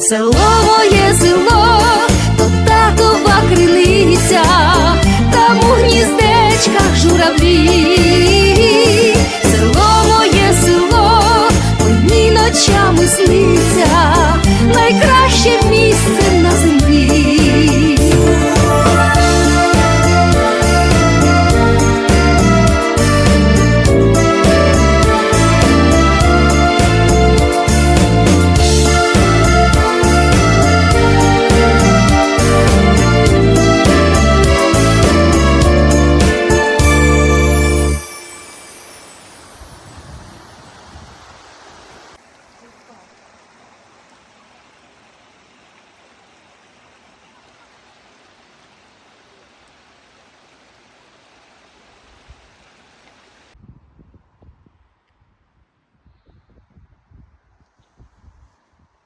село моє село,